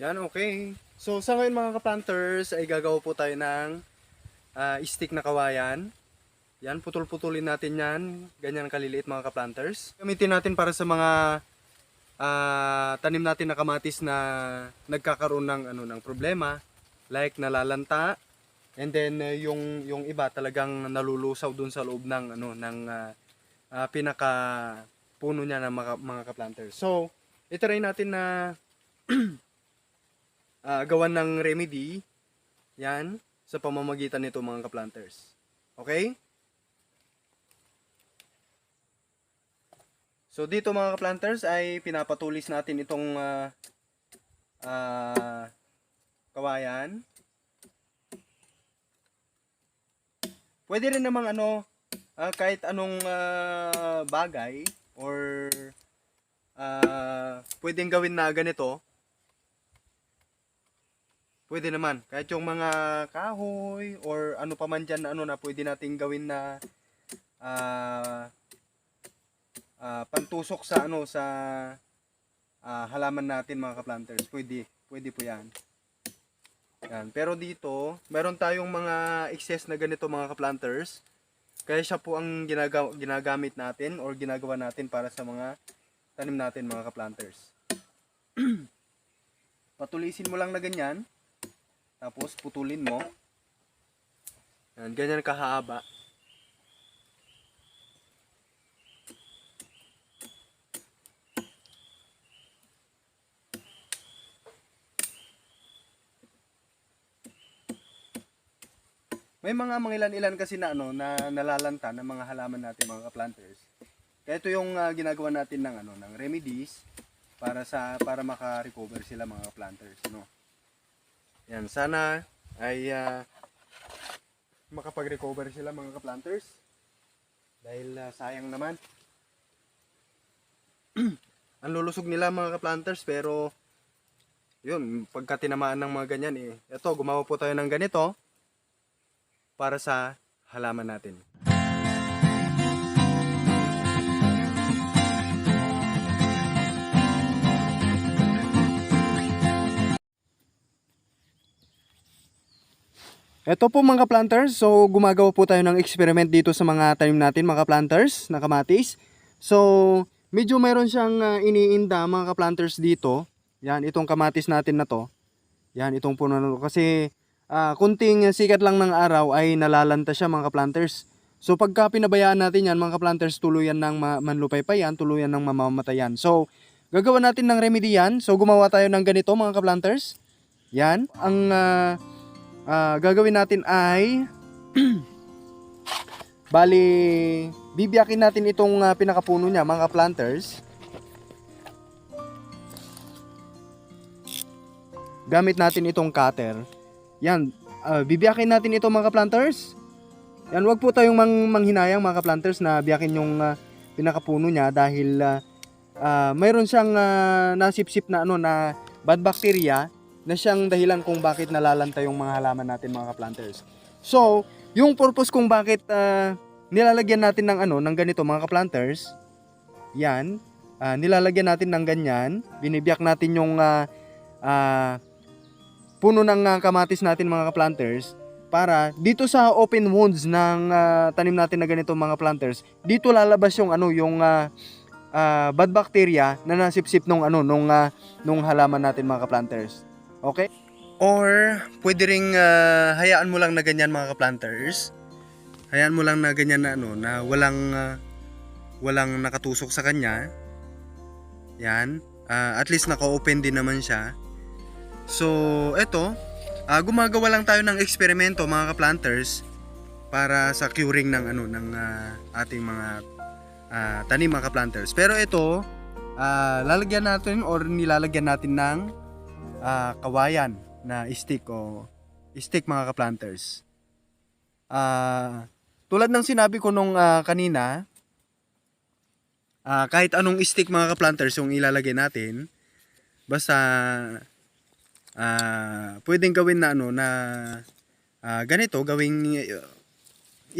Yan, okay. So, sa ngayon mga kaplanters, ay gagawa po tayo ng ah, stick na kawayan. Yan, putol-putulin natin yan. Ganyan kaliliit mga kaplanters. Gamitin natin para sa mga ah, tanim natin na kamatis na nagkakaroon ng, ano, ng problema. Like nalalanta. And then, eh, yung, yung iba talagang nalulusaw dun sa loob ng, ano, ng ah, ah, pinaka puno niya ng mga, mga kaplanters. So, itry natin na ah, gawan ng remedy yan sa pamamagitan nito mga kaplanters. Okay? So dito mga kaplanters ay pinapatulis natin itong ah, ah, kawayan. Pwede rin namang ano ah, kahit anong ah, bagay or ah, pwedeng gawin na ganito Pwede naman. Kahit yung mga kahoy or ano pa man dyan na ano na pwede nating gawin na ah ah, pantusok sa ano sa ah, halaman natin mga kaplanters. Pwede. Pwede po yan. Yan. Pero dito, meron tayong mga excess na ganito mga kaplanters. Kaya siya po ang ginaga- ginagamit natin or ginagawa natin para sa mga tanim natin mga kaplanters. Patulisin mo lang na ganyan. Tapos putulin mo. Yan, ganyan kahaba. May mga mangilan-ilan kasi na ano na nalalanta ng mga halaman natin mga ka-planters. Kaya ito yung ah, ginagawa natin ng ano ng remedies para sa para maka-recover sila mga ka-planters, no. Yan, sana ay ah, makapag-recover sila mga ka-planters. Dahil ah, sayang naman. Ang lulusog nila mga ka-planters pero yun, pagka tinamaan ng mga ganyan eh. Ito, gumawa po tayo ng ganito para sa halaman natin. Ito po mga planters, so gumagawa po tayo ng experiment dito sa mga tanim natin mga planters na kamatis. So medyo mayroon siyang ah, iniinda mga planters dito. Yan, itong kamatis natin na to. Yan, itong puno na to. Kasi ah, kunting sikat lang ng araw ay nalalanta siya mga planters. So pagka pinabayaan natin yan mga planters, tuluyan ng ma- manlupay pa yan, tuluyan ng mamamatayan. So gagawa natin ng remedy yan. So gumawa tayo ng ganito mga planters. Yan, ang ah, ah, gagawin natin ay bali bibiyakin natin itong ah, pinakapuno niya mga planters. Gamit natin itong cutter. Yan ah, bibiyakin natin ito mga planters. Yan wag po tayong mang, manghinayang mga planters na biyakin yung ah, pinakapuno niya dahil ah, ah, mayroon siyang ah, nasipsip na ano na bad bacteria na siyang dahilan kung bakit nalalanta yung mga halaman natin mga planters. So, yung purpose kung bakit ah, nilalagyan natin ng ano ng ganito mga planters, yan, ah, nilalagyan natin ng ganyan, binibiyak natin yung ah, ah, puno ng ah, kamatis natin mga planters para dito sa open wounds ng ah, tanim natin na ganito mga planters, dito lalabas yung ano yung ah, ah, bad bacteria na nasipsip nung ano nung ah, nung halaman natin mga planters. Okay? Or pwede ring ah, hayaan mo lang na ganyan mga planters. Hayaan mo lang na ganyan na ano na walang ah, walang nakatusok sa kanya. Yan. Ah, at least naka-open din naman siya. So, eto, ah, gumagawa lang tayo ng eksperimento mga ka-planters para sa curing ng ano ng ah, ating mga ah, tanim mga ka-planters. Pero ito, ah, lalagyan natin or nilalagyan natin ng ah, kawayan na stick o stick mga ka-planters. Ah, tulad ng sinabi ko nung ah, kanina, ah, kahit anong stick mga ka-planters yung ilalagay natin, basta ah, pwedeng gawin na ano na ah, ganito, gawing uh,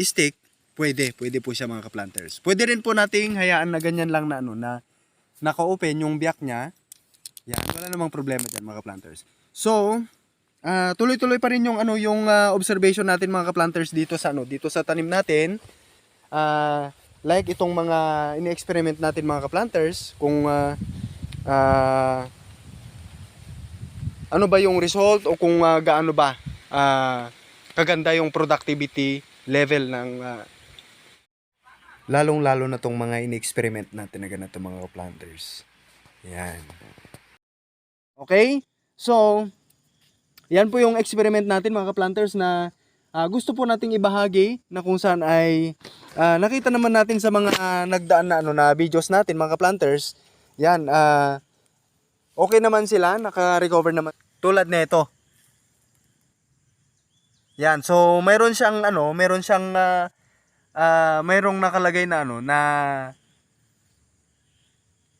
stick, pwede, pwede po siya mga ka-planters. Pwede rin po nating hayaan na ganyan lang na ano na naka-open yung biyak niya Yan, wala namang problema dyan mga planters. So, ah, tuloy-tuloy pa rin yung ano yung ah, observation natin mga planters dito sa ano, dito sa tanim natin. Ah, like itong mga ini-experiment natin mga planters kung ah, ah, ano ba yung result o kung ah, gaano ba ah, kaganda yung productivity level ng ah, lalong-lalo na tong mga ini-experiment natin na ganito mga planters. Yan. Okay? So, yan po yung experiment natin mga planters na ah, gusto po nating ibahagi na kung saan ay ah, nakita naman natin sa mga ah, nagdaan na ano na videos natin mga planters. Yan ah okay naman sila, naka-recover naman. Tulad nito. Yan, so mayroon siyang ano, mayroon siyang ah, ah, mayroong nakalagay na ano na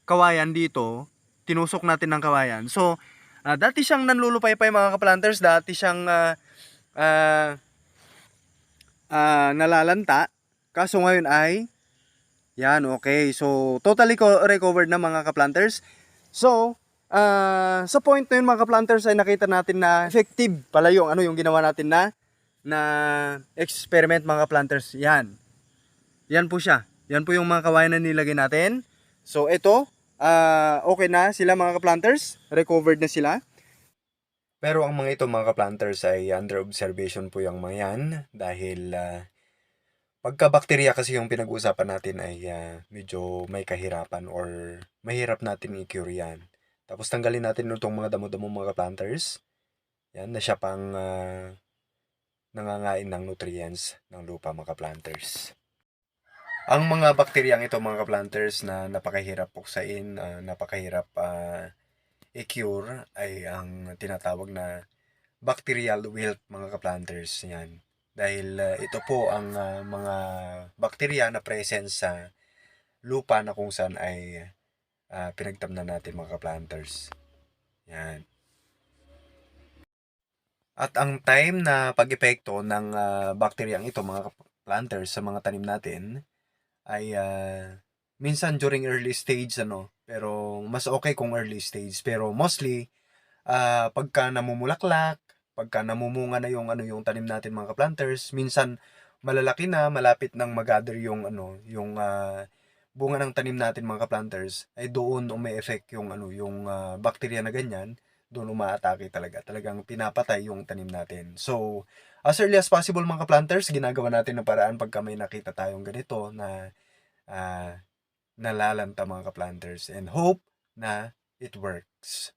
kawayan dito, tinusok natin ng kawayan. So, ah, dati siyang nanlulupay-pay mga ka-planters, dati siyang ah, ah, ah, nalalanta. Kaso ngayon ay yan, okay. So, totally co- recovered na mga ka-planters. So, ah, sa point na yun mga ka-planters ay nakita natin na effective pala yung ano yung ginawa natin na na experiment mga ka-planters. Yan. Yan po siya. Yan po yung mga kawayan na nilagay natin. So, ito, ah okay na sila mga ka-planters. Recovered na sila. Pero ang mga ito mga ka-planters ay under observation po yung mga yan dahil ah, pagka-bakterya kasi yung pinag-uusapan natin ay ah, medyo may kahirapan or mahirap natin i-cure yan. Tapos tanggalin natin itong mga damo-damo mga planters. Yan na siya pang ah, nangangain ng nutrients ng lupa mga planters. Ang mga bakteryang ito mga planters na napakahirap puksain, ah, napakahirap ah, i-cure ay ang tinatawag na bacterial wilt mga planters yan. Dahil ah, ito po ang ah, mga bakterya na present sa lupa na kung saan ay ah, pinagtamnan natin mga planters. Yan. At ang time na pag-epekto ng ah, bakteryang ito mga planters sa mga tanim natin ay ah, minsan during early stage ano, pero mas okay kung early stage. Pero mostly ah, pagka namumulaklak, pagka namumunga na yung ano yung tanim natin mga planters, minsan malalaki na, malapit nang mag-gather yung ano, yung ah, bunga ng tanim natin mga planters, ay doon umi-effect yung ano, yung ah, bakterya na ganyan, doon umaatake talaga. Talagang pinapatay yung tanim natin. So, as early as possible mga planters, ginagawa natin ng paraan pagka may nakita tayong ganito na ah, nalalanta mga planters and hope na it works.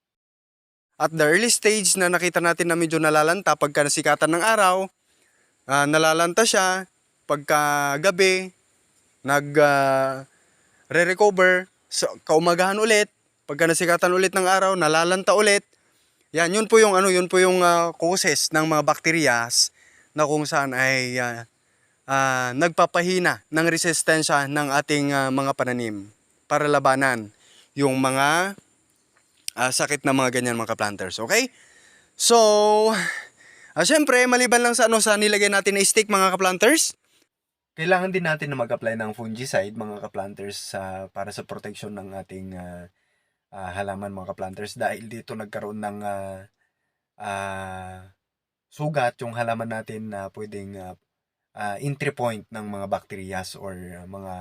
At the early stage na nakita natin na medyo nalalanta pagka nasikatan ng araw, ah, nalalanta siya, pagka gabi, nag ah, re-recover, sa kaumagahan ulit, pagka nasikatan ulit ng araw, nalalanta ulit. Yan, yun po yung ano, yun po yung ah, causes ng mga bakteryas na kung saan ay ah, ah, nagpapahina ng resistensya ng ating ah, mga pananim para labanan yung mga ah, sakit na mga ganyan mga planters, okay? So, ah, syempre, maliban lang sa ano sa nilagay natin na stick mga ka-planters, kailangan din natin na mag-apply ng fungicide mga ka-planters sa para sa protection ng ating ah, ah, halaman mga ka-planters dahil dito nagkaroon ng ah, ah, sugat yung halaman natin na pwedeng ah, ah, entry point ng mga bacterias or ah, mga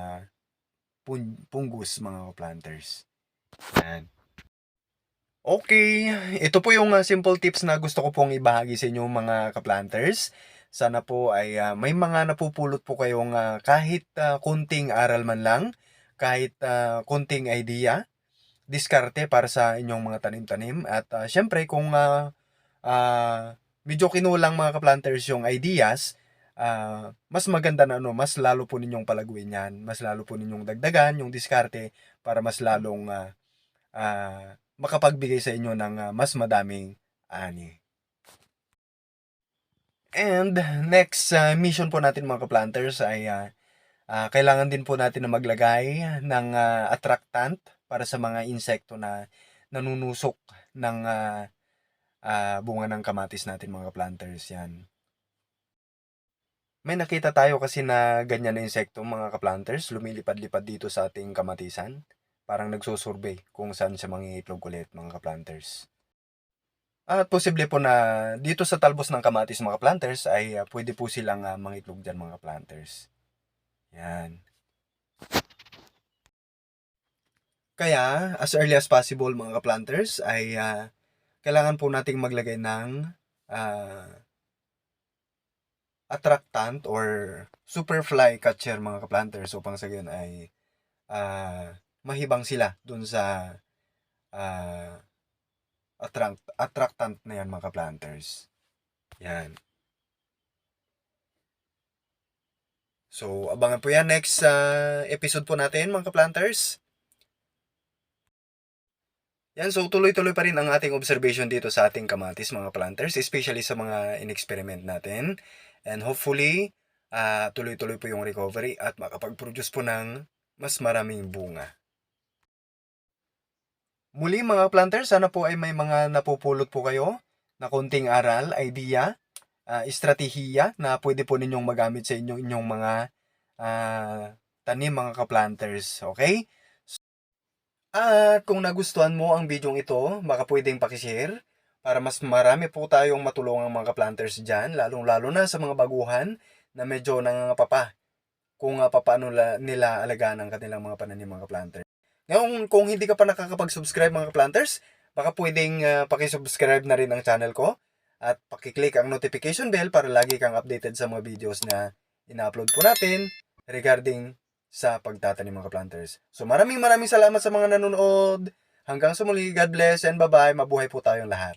pun- fungus mga planters. Yan. Okay, ito po yung ah, simple tips na gusto ko pong ibahagi sa inyo mga ka-planters. Sana po ay ah, may mga napupulot po kayong ah, kahit ah, kunting aral man lang, kahit ah, kunting idea, diskarte para sa inyong mga tanim-tanim. At ah, syempre kung ah, ah, medyo kinulang mga ka-planters yung ideas, ah, mas maganda na ano, mas lalo po ninyong palaguin yan, mas lalo po ninyong dagdagan yung diskarte para mas lalong ah, ah, makapagbigay sa inyo ng ah, mas madaming ani. And next ah, mission po natin mga ka-planters ay ah, ah, kailangan din po natin na maglagay ng ah, attractant para sa mga insekto na nanunusok ng ah, ah, bunga ng kamatis natin mga planters yan. May nakita tayo kasi na ganyan na insekto mga ka-planters lumilipad-lipad dito sa ating kamatisan. parang nagsusurvey kung saan siya mangingitlog ulit mga ka-planters. At posible po na dito sa talbos ng kamatis mga planters ay ah, pwede po silang uh, mangitlog dyan mga planters. Yan. Kaya, as early as possible mga planters ay ah, kailangan po nating maglagay ng ah, attractant or superfly catcher mga planters upang sa gayon ay ah, mahibang sila dun sa ah, attract, attractant na yan mga planters. Yan. So, abangan po yan next sa episode po natin mga planters. Yan, so tuloy-tuloy pa rin ang ating observation dito sa ating kamatis mga planters, especially sa mga in-experiment natin. And hopefully, ah, tuloy-tuloy po yung recovery at makapag-produce po ng mas maraming bunga. Muli mga planters, sana po ay may mga napupulot po kayo na konting aral, idea, ah, estratehiya na pwede po ninyong magamit sa inyong, inyong mga ah, tanim mga ka-planters. Okay? At kung nagustuhan mo ang video ito, baka pwedeng pakishare para mas marami po tayong matulungang mga ka-planters dyan, lalong-lalo na sa mga baguhan na medyo nangangapapa kung uh, paano la, nila alagaan ang kanilang mga pananim mga planters. Ngayon, kung hindi ka pa nakakapag-subscribe mga planters, baka pwedeng uh, pakisubscribe na rin ang channel ko at pakiclick ang notification bell para lagi kang updated sa mga videos na ina-upload po natin regarding sa pagtatanim mga planters. So maraming maraming salamat sa mga nanonood. Hanggang sa muli, God bless and bye-bye. Mabuhay po tayong lahat.